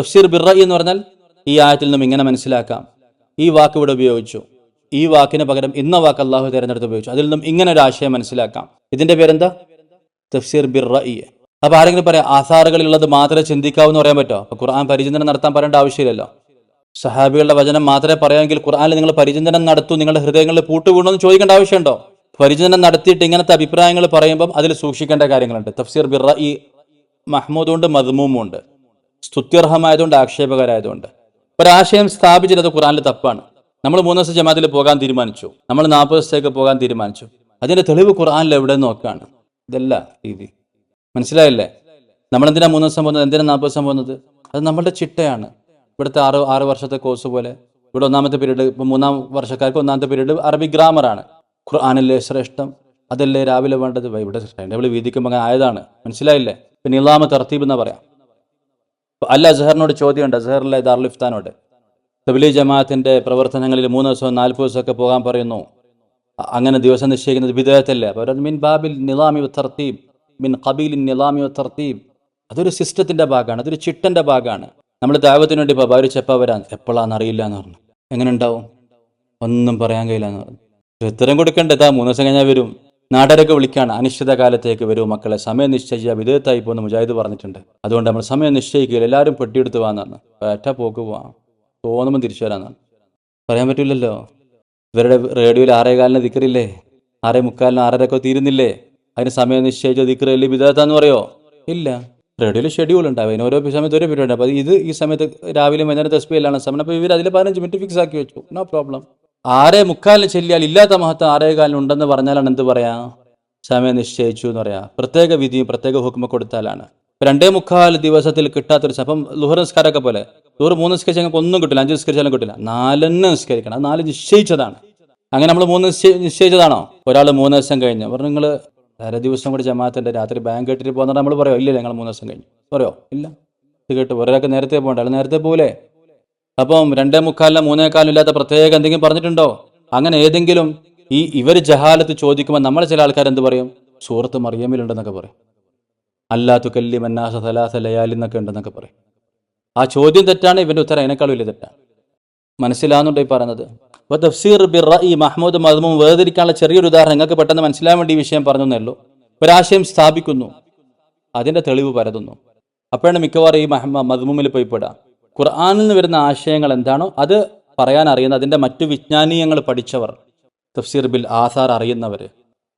തഫ്സീർ ബിറ എന്ന് പറഞ്ഞാൽ ഈ ആയത്തിൽ നിന്നും ഇങ്ങനെ മനസ്സിലാക്കാം. ഈ വാക്ക് ഇവിടെ ഉപയോഗിച്ചു. ഈ വാക്കിന് പകരം ഇന്ന വാക്ക് അള്ളാഹു തിരഞ്ഞെടുത്ത് ഉപയോഗിച്ചു. അതിൽ നിന്നും ഇങ്ങനെ ഒരു ആശയം മനസ്സിലാക്കാം. ഇതിന്റെ പേരെന്താ? തഫ്സീർ ബിറ അപ്പൊ ആരെങ്കിലും പറയാം ആധാറുകളിലുള്ളത് മാത്രമേ ചിന്തിക്കാവൂ എന്ന് പറയാൻ പറ്റുമോ അപ്പൊ ഖുർആൻ പരിചിന്തനം നടത്താൻ പറയേണ്ട ആവശ്യമില്ലല്ലോ. സഹാബികളുടെ വചനം മാത്രമേ പറയാമെങ്കിൽ ഖുർആാനിൽ നിങ്ങൾ പരിചിന്തനം നടത്തൂ നിങ്ങളുടെ ഹൃദയങ്ങളിൽ പൂട്ടുവീണോ എന്ന് ചോദിക്കേണ്ട ആവശ്യമുണ്ടോ? പരിചിന്തനം നടത്തിയിട്ട് ഇങ്ങനത്തെ അഭിപ്രായങ്ങൾ പറയുമ്പം അതിൽ സൂക്ഷിക്കേണ്ട കാര്യങ്ങളുണ്ട്. തഫ്സീർ ബിറ ഈ മഹ്മൂദുണ്ട് മദ്മൂമുണ്ട് സ്തുത്യർഹമായതുകൊണ്ട് ആക്ഷേപകരായതുകൊണ്ട്. ഒരാശയം സ്ഥാപിച്ചത് അത് ഖുറാനിൽ തപ്പാണ്. നമ്മൾ മൂന്ന് ദിവസം ജമാത്തിൽ പോകാൻ തീരുമാനിച്ചു. നമ്മൾ നാൽപ്പത് ദിവസത്തേക്ക് പോകാൻ തീരുമാനിച്ചു. അതിന്റെ തെളിവ് ഖുറാനിൽ എവിടെ നോക്കാണ്. ഇതല്ല രീതി. മനസ്സിലായില്ലേ? നമ്മൾ എന്തിനാ മൂന്ന് ദിവസം പോകുന്നത്? എന്തിനാ നാൽപ്പത് ദിവസം പോകുന്നത്? അത് നമ്മളുടെ ചിട്ടയാണ്. ഇവിടുത്തെ ആറ് ആറ് വർഷത്തെ കോഴ്സ് പോലെ. ഇവിടെ ഒന്നാമത്തെ പീരീഡ് ഇപ്പൊ മൂന്നാം വർഷക്കാർക്ക് ഒന്നാമത്തെ പീരീഡ് അറബി ഗ്രാമറാണ് ഖുർആാനല്ലേ ശ്രേഷ്ഠം അതല്ലേ രാവിലെ വേണ്ടത്? ഇവിടെ ടൈം ടേബിൾ വീതിക്കുമ്പോൾ അങ്ങനെ ആയതാണ്. മനസ്സിലായില്ലേ? പിന്നെ ഇലാമ തർത്തീബ് എന്ന് പറയാം. അല്ല അസഹറിനോട് ചോദ്യമുണ്ട്. അസഹറിലെ ദാർലിഫ്താനോട് തബ്ലി ജമാഅത്തിന്റെ പ്രവർത്തനങ്ങളിൽ മൂന്ന് ദിവസവും നാൽപ്പത് ദിവസമൊക്കെ പോകാൻ പറയുന്നു. അങ്ങനെ ദിവസം നിശ്ചയിക്കുന്നത് വിദേഹത്തല്ലേ? അപ്പോൾ മിൻ ബാബിൽ നിലാമി തർത്തീബ് മിൻ കബീലിൻ നിലാമി തർത്തീബ്. അതൊരു സിസ്റ്റത്തിന്റെ ഭാഗമാണ് അതൊരു ചിട്ടന്റെ ഭാഗമാണ്. നമ്മൾ ദൈവത്തിന് വേണ്ടി ഇപ്പോൾ ചെപ്പ വരാൻ എപ്പോഴാണെന്ന് അറിയില്ല എന്ന് പറഞ്ഞു. എങ്ങനെ ഉണ്ടാവും? ഒന്നും പറയാൻ കഴിയില്ല എന്ന് പറഞ്ഞു. ഉത്തരം കൊടുക്കണ്ടേ? താ മൂന്ന് ദിവസം കഴിഞ്ഞാൽ വരും. നാടരൊക്കെ വിളിക്കാണ്. അനിശ്ചിത കാലത്തേക്ക് വരൂ മക്കളെ. സമയം നിശ്ചയിച്ച വിധേയത്തായി പോകുന്ന മുജാഹിദ് പറഞ്ഞിട്ടുണ്ട്. അതുകൊണ്ട് നമ്മൾ സമയം നിശ്ചയിക്കുക എല്ലാവരും പെട്ടിയെടുത്ത് പോകാന്നാണ് പേറ്റ പോക്ക് പോവാം. തോന്നുമ്പോൾ തിരിച്ചു വരാന്നാണ് പറയാൻ പറ്റില്ലല്ലോ ഇവരുടെ റേഡിയോയിൽ ആറേ കാലിന് ദിക്കറില്ലേ ആറേ മുക്കാലിന് ആറരക്കോ തീരുന്നില്ലേ? അതിന് സമയം നിശ്ചയിച്ച ദിക്കറല്ലേ വിധേയത്താന്ന് പറയോ? ഇല്ല. റേഡിയോയിൽ ഷെഡ്യൂൾ ഉണ്ടാവും അതിന് ഓരോ സമയത്ത് ഓരോ പീരീഡ് അപ്പോൾ ഇത് ഈ സമയത്ത് രാവിലെ വൈകുന്നേരം എല്ലാം സമയം. അപ്പോൾ ഇവർ അതിൽ പതിനഞ്ച് മിനിറ്റ് ഫിക്സ് ആക്കി വെച്ചു. No problem. ആറേ മുക്കാലിന് ചെല്ലിയാൽ ഇല്ലാത്ത മഹത്വം ആറേ കാലിന് ഉണ്ടെന്ന് പറഞ്ഞാലാണ് എന്ത് പറയാ? സമയം നിശ്ചയിച്ചു എന്ന് പറയാ. പ്രത്യേക വിധിയും പ്രത്യേക ഹുക്മ കൊടുത്താലാണ്. രണ്ടേ മുക്കാൽ ദിവസത്തിൽ കിട്ടാത്തൊരു സഭ ലുഹർ നിസ്കാരമൊക്കെ പോലെ. ലുഹർ മൂന്ന് നിസ്കരിച്ചാൽ ഞങ്ങൾക്ക് ഒന്നും കിട്ടില്ല അഞ്ച് നിസ്കരിച്ചാലും കിട്ടില്ല. നാലെണ്ണം നിസ്കരിക്കണം. അത് നാല് നിശ്ചയിച്ചതാണ്. അങ്ങനെ നമ്മൾ മൂന്ന് നിശ്ചയിച്ചതാണോ? ഒരാൾ മൂന്ന് ദിവസം കഴിഞ്ഞു. പറഞ്ഞു നിങ്ങൾ അര ദിവസം കൂടി ജമാഅത്തിന്റെ രാത്രി ബാങ്ക് കെട്ടിട്ട് പോകുന്നതാണ് നമ്മൾ പറയോ ഇല്ല ഞങ്ങൾ മൂന്ന് ദിവസം കഴിഞ്ഞു. പറയോ? ഇല്ല. ഇത് കേട്ട് ഒരാൾക്ക് നേരത്തെ പോകണ്ട? നേരത്തെ പോലെ അപ്പം രണ്ടേ മുക്കാലിന് മൂന്നേക്കാലും ഇല്ലാത്ത പ്രത്യേക എന്തെങ്കിലും പറഞ്ഞിട്ടുണ്ടോ? അങ്ങനെ ഏതെങ്കിലും ഈ ഇവർ ജഹാലത്ത് ചോദിക്കുമ്പോൾ നമ്മളെ ചില ആൾക്കാർ എന്ത് പറയും? സൂറത്ത് മറിയമ്മിലുണ്ടെന്നൊക്കെ പറയും. അല്ലാത്തു കല്ലി മന്നാസ സലാസ ലയാലി എന്നൊക്കെ ഉണ്ടെന്നൊക്കെ പറയും. ആ ചോദ്യം തെറ്റാണ് ഇവന്റെ ഉത്തരം അതിനേക്കാളും വലിയ തെറ്റാണ് മനസ്സിലാകുന്നുണ്ടോ ഈ പറയുന്നത്? അപ്പോൾ തഫ്സീർ ബിർ ഈ മഹമ്മൂദ് മദ്മും വേർതിരിക്കാനുള്ള ചെറിയൊരു ഉദാഹരണം. നിങ്ങൾക്ക് പെട്ടെന്ന് മനസ്സിലാൻ വേണ്ടി ഈ വിഷയം പറഞ്ഞു എന്നേ ഒരാശയം സ്ഥാപിക്കുന്നു. അതിന്റെ തെളിവ് പരതുന്നു. അപ്പോഴാണ് മിക്കവാറും ഈ മഹമ്മ പോയി പെടുക. ഖുർആനിൽ നിന്ന് വരുന്ന ആശയങ്ങൾ എന്താണോ അത് പറയാൻ അറിയുന്ന അതിന്റെ മറ്റു വിജ്ഞാനീയങ്ങൾ പഠിച്ചവർ തഫ്സീർ ബിൽ ആസാർ അറിയുന്നവർ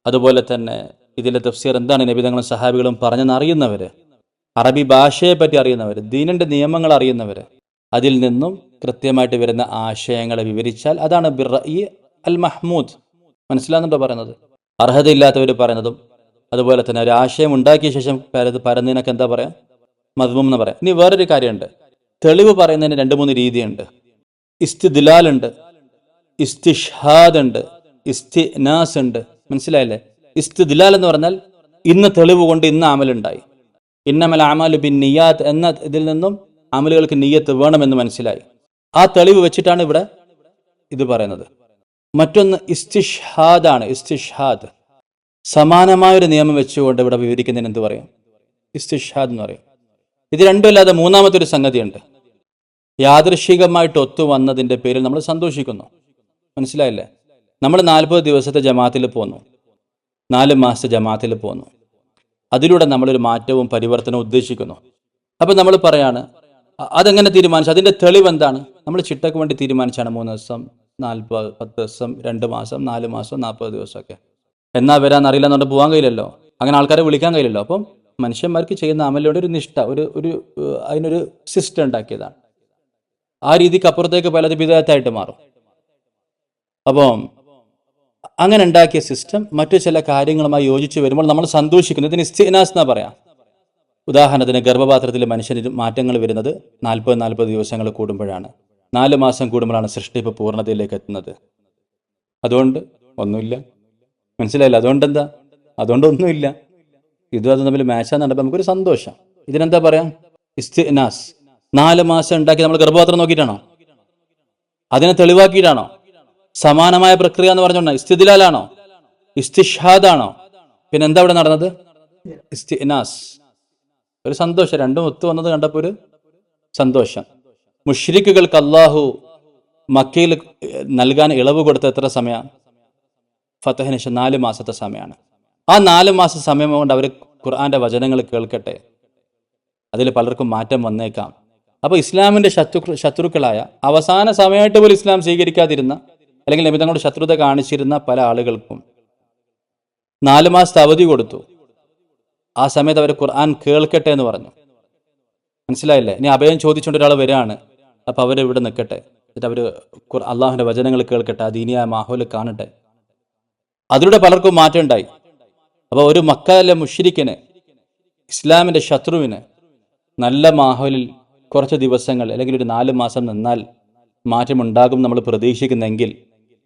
അതുപോലെ തന്നെ ഇതിലെ തഫ്സീർ എന്താണ് നബിതങ്ങളും സഹാബികളും പറഞ്ഞെന്ന് അറിയുന്നവർ അറബി ഭാഷയെ പറ്റി അറിയുന്നവർ ദീനിന്റെ നിയമങ്ങൾ അറിയുന്നവർ അതിൽ നിന്നും കൃത്യമായിട്ട് വരുന്ന ആശയങ്ങളെ വിവരിച്ചാൽ അതാണ് ബിർ അൽ മഹ്മൂദ്. മനസ്സിലാകുന്നുണ്ടോ പറയുന്നത്? അർഹതയില്ലാത്തവർ പറയുന്നതും അതുപോലെ തന്നെ ഒരു ആശയം ഉണ്ടാക്കിയ ശേഷം പരത് പരന്നതിനൊക്കെ എന്താ പറയാ? മദ്മം എന്ന് പറയാം. ഇനി വേറൊരു കാര്യമുണ്ട്. തെളിവ് പറയുന്നതിന് രണ്ട് മൂന്ന് രീതിയുണ്ട്. ഇസ്തിദിലാൽ ഉണ്ട് ഇസ്തിഷാദ് ഉണ്ട് ഇസ്തിനാസ് ഉണ്ട് മനസ്സിലായില്ലേ? ഇസ്തിദിലാൽ എന്ന് പറഞ്ഞാൽ ഇന്ന് തെളിവ് കൊണ്ട് ഇന്ന് അമലുണ്ടായി. ഇന്നമൽ അമലു ബിൻ നിയാത്ത് എന്ന ഇതിൽ നിന്നും അമലുകൾക്ക് നീയത്ത് വേണമെന്ന് മനസ്സിലായി. ആ തെളിവ് വെച്ചിട്ടാണ് ഇവിടെ ഇത് പറയുന്നത്. മറ്റൊന്ന് ഇസ്തിഷാദാണ് ഇസ്തിഷാദ് സമാനമായൊരു നിയമം വെച്ചുകൊണ്ട് ഇവിടെ വിവരിക്കുന്നതിന് എന്ത് പറയും? ഇസ്തിഷാദ് എന്ന് പറയും. ഇത് രണ്ടുമല്ലാതെ മൂന്നാമത്തെ ഒരു സംഗതിയുണ്ട്. യാദൃശികമായിട്ട് ഒത്തു വന്നതിന്റെ പേരിൽ നമ്മൾ സന്തോഷിക്കുന്നു. മനസ്സിലായില്ലേ? നമ്മൾ നാൽപ്പത് ദിവസത്തെ ജമാത്തിൽ പോന്നു. നാല് മാസത്തെ ജമാത്തിൽ പോന്നു. അതിലൂടെ നമ്മളൊരു മാറ്റവും പരിവർത്തനവും ഉദ്ദേശിക്കുന്നു. അപ്പം നമ്മൾ പറയാണ് അതെങ്ങനെ തീരുമാനിച്ചു? അതിന്റെ തെളിവ് എന്താണ്? നമ്മൾ ചിട്ടക്ക് വേണ്ടി തീരുമാനിച്ചാണ് മൂന്ന് ദിവസം നാൽപ്പത് പത്ത് ദിവസം രണ്ട് മാസം നാല് മാസം നാൽപ്പത് ദിവസമൊക്കെ. എന്നാ വരാൻ അറിയില്ല എന്നുകൊണ്ട് പോകാൻ കഴിയില്ലല്ലോ. അങ്ങനെ ആൾക്കാരെ വിളിക്കാൻ കഴിയില്ലല്ലോ. അപ്പം മനുഷ്യന്മാർക്ക് ചെയ്യുന്ന അമലിലൂടെ ഒരു നിഷ്ഠ ഒരു ഒരു അതിനൊരു സിസ്റ്റം ഉണ്ടാക്കിയതാണ്. ആ രീതിക്ക് അപ്പുറത്തേക്ക് പലത് വിധേയത്തായിട്ട് മാറും. അപ്പം അങ്ങനെ ഉണ്ടാക്കിയ സിസ്റ്റം മറ്റു ചില കാര്യങ്ങളുമായി യോജിച്ച് വരുമ്പോൾ നമ്മൾ സന്തോഷിക്കുന്നു. ഇതിന് ഇസ്തിനാസ് എന്നാ പറയാം? ഉദാഹരണത്തിന് ഗർഭപാത്രത്തിലെ മനുഷ്യന് മാറ്റങ്ങൾ വരുന്നത് നാൽപ്പത് നാൽപ്പത് ദിവസങ്ങൾ കൂടുമ്പോഴാണ്. നാല് മാസം കൂടുമ്പോഴാണ് സൃഷ്ടിപ്പ് പൂർണതയിലേക്ക് എത്തുന്നത്. അതുകൊണ്ട് ഒന്നുമില്ല. മനസ്സിലായില്ല? അതുകൊണ്ട് എന്താ അതുകൊണ്ട് ഒന്നുമില്ല ഇതും അതും തമ്മിൽ മാച്ചാന്ന് കണ്ടപ്പോൾ നമുക്കൊരു സന്തോഷം. ഇതിനെന്താ പറയാം? ഇസ്തിനാസ്. നാല് മാസം ഉണ്ടാക്കി നമ്മൾ ഗർഭപാത്രം നോക്കിയിട്ടാണോ? അതിനെ തെളിവാക്കിയിട്ടാണോ? സമാനമായ പ്രക്രിയ എന്ന് പറഞ്ഞോണ്ടാ ഇസ്തിദിലാലാണോ? ഇസ്തിഷാദാണോ പിന്നെ എന്താ ഇവിടെ നടന്നത്? ഇസ്തിനാസ്. ഒരു സന്തോഷം. രണ്ടും ഒത്തു വന്നത് കണ്ടപ്പോൾ ഒരു സന്തോഷം. മുഷ്രിക്കുകൾക്ക് അള്ളാഹു മക്കയിൽ നൽകാൻ ഇളവ് കൊടുത്ത എത്ര സമയം? ഫത്തഹനിഷ നാല് മാസത്തെ സമയമാണ് ആ നാല് മാസ സമയം കൊണ്ട് അവർ ഖുർആന്റെ വചനങ്ങൾ കേൾക്കട്ടെ. അതിൽ പലർക്കും മാറ്റം വന്നേക്കാം. അപ്പോൾ ഇസ്ലാമിന്റെ ശത്രു ശത്രുക്കളായ അവസാന സമയമായിട്ട് പോലും ഇസ്ലാം സ്വീകരിക്കാതിരുന്ന അല്ലെങ്കിൽ നബിതങ്ങളുടെ ശത്രുത കാണിച്ചിരുന്ന പല ആളുകൾക്കും നാല് മാസത്തെ അവധി കൊടുത്തു. ആ സമയത്ത് അവർ ഖുർആൻ കേൾക്കട്ടെ എന്ന് പറഞ്ഞു. മനസ്സിലായില്ലേ? ഇനി അഭയം ചോദിച്ചുകൊണ്ട് ഒരാൾ വരികയാണ് അപ്പോൾ അവർ ഇവിടെ നിൽക്കട്ടെ. എന്നിട്ട് അവർ അള്ളാഹുവിന്റെ വചനങ്ങൾ കേൾക്കട്ടെ. ആ ദീനിയായ മാഹോൽ കാണട്ടെ. അതിലൂടെ പലർക്കും മാറ്റം ഉണ്ടായി. അപ്പോൾ ഒരു മക്കാലെ മുഷിരിക്കിന് ഇസ്ലാമിന്റെ ശത്രുവിന് നല്ല മാഹോലിൽ കുറച്ച് ദിവസങ്ങൾ അല്ലെങ്കിൽ ഒരു നാല് മാസം നിന്നാൽ മാറ്റമുണ്ടാകും നമ്മൾ പ്രതീക്ഷിക്കുന്നെങ്കിൽ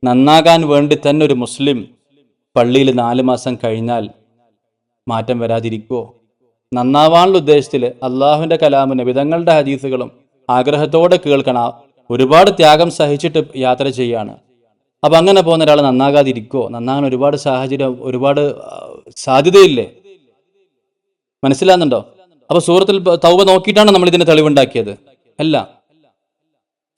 നന്നാകാൻ വേണ്ടി തന്നെ ഒരു മുസ്ലിം പള്ളിയിൽ നാല് മാസം കഴിഞ്ഞാൽ മാറ്റം വരാതിരിക്കുമോ നന്നാവാനുള്ള ഉദ്ദേശത്തിൽ അള്ളാഹുവിന്റെ കലാമിന് വിധങ്ങളുടെ ഹദീസുകളും ആഗ്രഹത്തോടെ കേൾക്കണം. ഒരുപാട് ത്യാഗം സഹിച്ചിട്ട് യാത്ര ചെയ്യാണ്. അപ്പം അങ്ങനെ പോകുന്ന ഒരാൾ നന്നാകാതിരിക്കുമോ നന്നാകാൻ ഒരുപാട് സാഹചര്യം ഒരുപാട് സാധ്യതയില്ലേ? മനസ്സിലാകുന്നുണ്ടോ അപ്പൊ സൂറത്തിൽ തൗബ നോക്കിയിട്ടാണ് നമ്മൾ ഇതിന് തെളിവുണ്ടാക്കിയത്. അല്ല.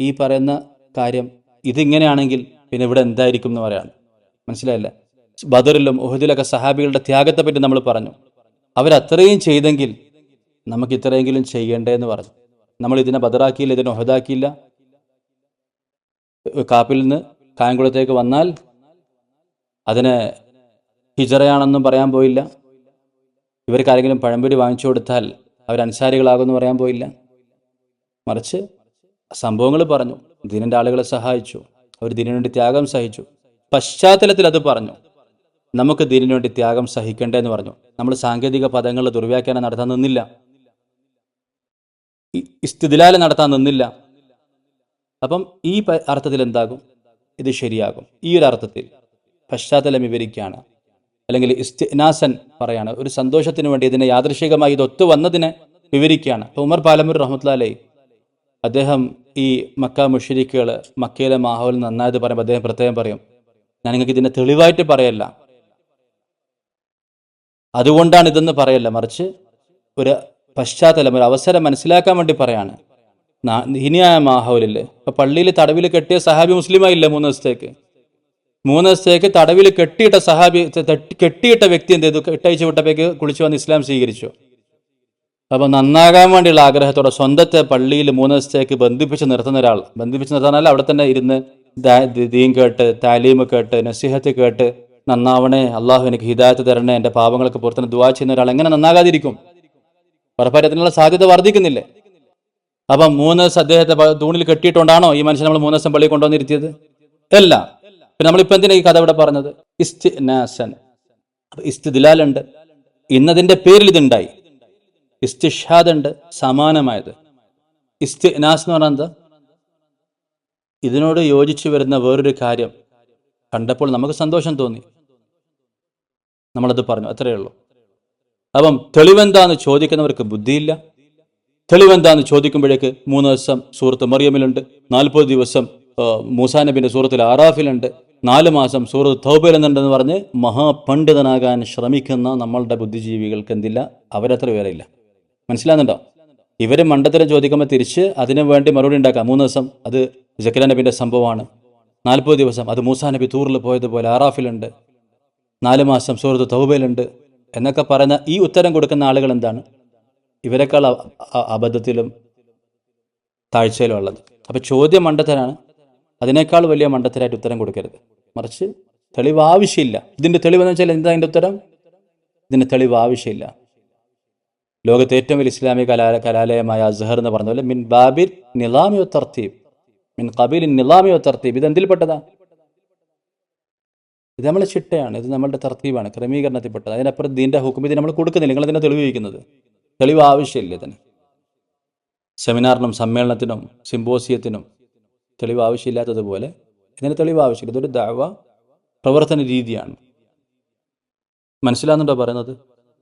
ഈ പറയുന്ന കാര്യം ഇതിങ്ങനെയാണെങ്കിൽ പിന്നെ ഇവിടെ എന്തായിരിക്കും എന്ന് പറയാണ് മനസ്സിലായില്ലേ? ബദറിലും ഉഹദിലൊക്കെ സഹാബികളുടെ ത്യാഗത്തെ പറ്റി നമ്മൾ പറഞ്ഞു. അവരത്രയും ചെയ്തെങ്കിൽ നമുക്ക് ഇത്രയെങ്കിലും ചെയ്യണ്ടേ എന്ന് പറഞ്ഞു. നമ്മൾ ഇതിനെ ബദറാക്കിയില്ല ഇതിനെ ഒഹദാക്കിയില്ല കാപ്പിൽ നിന്ന് കായംകുളത്തേക്ക് വന്നാൽ അതിനെ ഹിജറയാണെന്നും പറയാൻ പോയില്ല. ഇവർക്ക് ആരെങ്കിലും പഴംപൊരി വാങ്ങിച്ചു കൊടുത്താൽ അവർ അൻസാരികളാകുമെന്ന് പറയാൻ പോയില്ല. മറിച്ച് സംഭവങ്ങൾ പറഞ്ഞു. ദീനിന്റെ ആളുകളെ സഹായിച്ചു. അവർ ദിനു വേണ്ടി ത്യാഗം സഹിച്ചു. പശ്ചാത്തലത്തിൽ അത് പറഞ്ഞു. നമുക്ക് ദീനിനു വേണ്ടി ത്യാഗം സഹിക്കണ്ടേ എന്ന് പറഞ്ഞു. നമ്മൾ സാങ്കേതിക പദങ്ങളുടെ ദുർവ്യാഖ്യാനം നടത്താൻ നിന്നില്ല. സ്ഥിതിലാല നടത്താൻ നിന്നില്ല. അപ്പം ഈ അർത്ഥത്തിൽ എന്താകും? ഇത് ശരിയാകും. ഈ ഒരു അർത്ഥത്തിൽ പശ്ചാത്തലം വിവരിക്കുകയാണ്. അല്ലെങ്കിൽ ഇസ്തിനാസൻ പറയാണ് ഒരു സന്തോഷത്തിന് വേണ്ടി ഇതിനെ യാദൃശികമായി ഇത് ഒത്തു വന്നതിനെ വിവരിക്കുകയാണ്. ഉമർ പാലമൂർ റഹ്മത്ലാലേ അദ്ദേഹം ഈ മക്ക മുഷരിക്കുകൾ മക്കയിലെ മാഹോൽ നന്നായത് പറയുമ്പോൾ അദ്ദേഹം പ്രത്യേകം പറയും ഞാൻ നിങ്ങൾക്ക് ഇതിനെ തെളിവായിട്ട് പറയല്ല. അതുകൊണ്ടാണ് ഇതെന്ന് പറയല്ല. മറിച്ച് ഒരു പശ്ചാത്തലം ഒരു അവസരം മനസ്സിലാക്കാൻ വേണ്ടി പറയാണ്. നാ- മാഹോലിൽ ഇപ്പൊ പള്ളിയിൽ തടവിൽ കെട്ടിയ സഹാബി മുസ്ലിമായില്ല മൂന്ന് ദിവസത്തേക്ക്? മൂന്ന് ദിവസത്തേക്ക് തടവിൽ കെട്ടിയിട്ട സഹാബി കെട്ടിയിട്ട വ്യക്തി എന്ത് ചെയ്തു? കെട്ടയച്ചു വിട്ടപ്പേക്ക് കുളിച്ചു വന്ന് ഇസ്ലാം സ്വീകരിച്ചു. അപ്പൊ നന്നാകാൻ വേണ്ടിയുള്ള ആഗ്രഹത്തോടെ സ്വന്തത്തെ പള്ളിയിൽ മൂന്ന് ദിവസത്തേക്ക് ബന്ധിപ്പിച്ച് നിർത്തുന്ന ഒരാൾ ബന്ധിപ്പിച്ച് നിർത്താനല്ല അവിടെ തന്നെ ഇരുന്ന് ദീൻ കേട്ട് താലീമ് കേട്ട് നസിഹത്ത് കേട്ട് നന്നാവണേ അള്ളാഹു എനിക്ക് ഹിദായത്ത് തരണേ എന്റെ പാപങ്ങൾക്ക് പുറത്തുനിന്ന് ദുവാ ചെയ്യുന്ന ഒരാൾ എങ്ങനെ നന്നാകാതിരിക്കും? ഉറപ്പായിട്ടുള്ള സാധ്യത വർദ്ധിക്കുന്നില്ലേ? അപ്പം മൂന്ന് ദിവസം അദ്ദേഹത്തെ തൂണിൽ കെട്ടിയിട്ടുകൊണ്ടാണോ ഈ മനുഷ്യൻ നമ്മൾ മൂന്ന് ദിവസം പള്ളിയിൽ കൊണ്ടുവന്നിരുത്തിയത്? അല്ല. പിന്നെ നമ്മളിപ്പോ എന്തിനാ ഈ കഥ ഇവിടെ പറഞ്ഞത്? ഇസ്തിനാസൻ. അപ്പൊ ഇസ്തിദിലാലുണ്ട്. ഇന്നതിന്റെ പേരിൽ ഇതുണ്ടായി. ഇസ്തിഷാദ് ഉണ്ട് സമാനമായത്. ഇസ്തിനാസ് എന്ന് പറഞ്ഞാൽ എന്താ? ഇതിനോട് യോജിച്ചു വരുന്ന വേറൊരു കാര്യം കണ്ടപ്പോൾ നമുക്ക് സന്തോഷം തോന്നി. നമ്മളത് പറഞ്ഞു അത്രയേ ഉള്ളൂ. അപ്പം തെളിവെന്താന്ന് ചോദിക്കുന്നവർക്ക് ബുദ്ധിയില്ല. തെളിവെന്താന്ന് ചോദിക്കുമ്പോഴേക്ക് മൂന്ന് ദിവസം സുഹൃത്ത് മറിയമിലുണ്ട് നാൽപ്പത് ദിവസം മൂസാ നബിന്റെ സൂറത്തിൽ ആറാഫിലുണ്ട്. നാല് മാസം സൂറത്ത് തൗബയിലെന്നുണ്ടെന്ന് പറഞ്ഞ് മഹാപണ്ഡിതനാകാൻ ശ്രമിക്കുന്ന നമ്മളുടെ ബുദ്ധിജീവികൾക്ക് എന്തില്ല? അവരത്ര പേരില്ല മനസ്സിലാകുന്നുണ്ടോ? ഇവർ മണ്ടത്തരം ചോദിക്കുമ്പോൾ തിരിച്ച് അതിനു വേണ്ടി മറുപടി ഉണ്ടാക്കാം. മൂന്ന് ദിവസം അത് ജക്കര നബിന്റെ സംഭവമാണ്. നാൽപ്പത് ദിവസം അത് മൂസാ നബി തൂറിൽ പോയതുപോലെ ആറാഫിലുണ്ട്. നാല് മാസം സൂറത്ത് തൗബയിലുണ്ട്. എന്നൊക്കെ പറയുന്ന ഈ ഉത്തരം കൊടുക്കുന്ന ആളുകൾ എന്താണ്? ഇവരെക്കാൾ അബദ്ധത്തിലും താഴ്ചയിലും ഉള്ളത്. അപ്പം ചോദ്യം മണ്ടത്തരാണ്. അതിനേക്കാൾ വലിയ മണ്ടത്തരായിട്ട് ഉത്തരം കൊടുക്കരുത്. മറിച്ച് തെളിവ് ആവശ്യമില്ല. ഇതിന്റെ തെളിവ് എന്ന് വെച്ചാൽ എന്താ അതിന്റെ ഉത്തരം? ഇതിന് തെളിവ് ആവശ്യമില്ല. ലോകത്തെ ഏറ്റവും വലിയ ഇസ്ലാമിക കലാ കലാലയമായ അസ്ഹർ എന്ന് പറഞ്ഞ പോലെ മിൻ ബാബിൽ നിലാമിയോ തർത്തീബ്. മിൻ കബീൽ നിലാമിയോ തർത്തീബ്. ഇത് എന്തിൽപ്പെട്ടതാ ഇത് നമ്മളെ ചിട്ടയാണ്. ഇത് നമ്മളുടെ തർത്തീബാണ്. ക്രമീകരണത്തിൽപ്പെട്ടത്. അതിനപ്പുറം ദീന്റെ ഹുക്കും ഇത് നമ്മൾ കൊടുക്കുന്നില്ല. നിങ്ങൾ ഇതിനെ തെളിവിക്കുന്നത് തെളിവ് ആവശ്യമില്ല ഇതിന്. സെമിനാറിനും സമ്മേളനത്തിനും സിമ്പോസിയത്തിനും തെളിവ് ആവശ്യമില്ലാത്തതുപോലെ ഇതിന് തെളിവ് ആവശ്യമില്ല ഇതൊരു ദാവ പ്രവർത്തന രീതിയാണ്. മനസ്സിലാകുന്നുണ്ടോ പറയുന്നത്?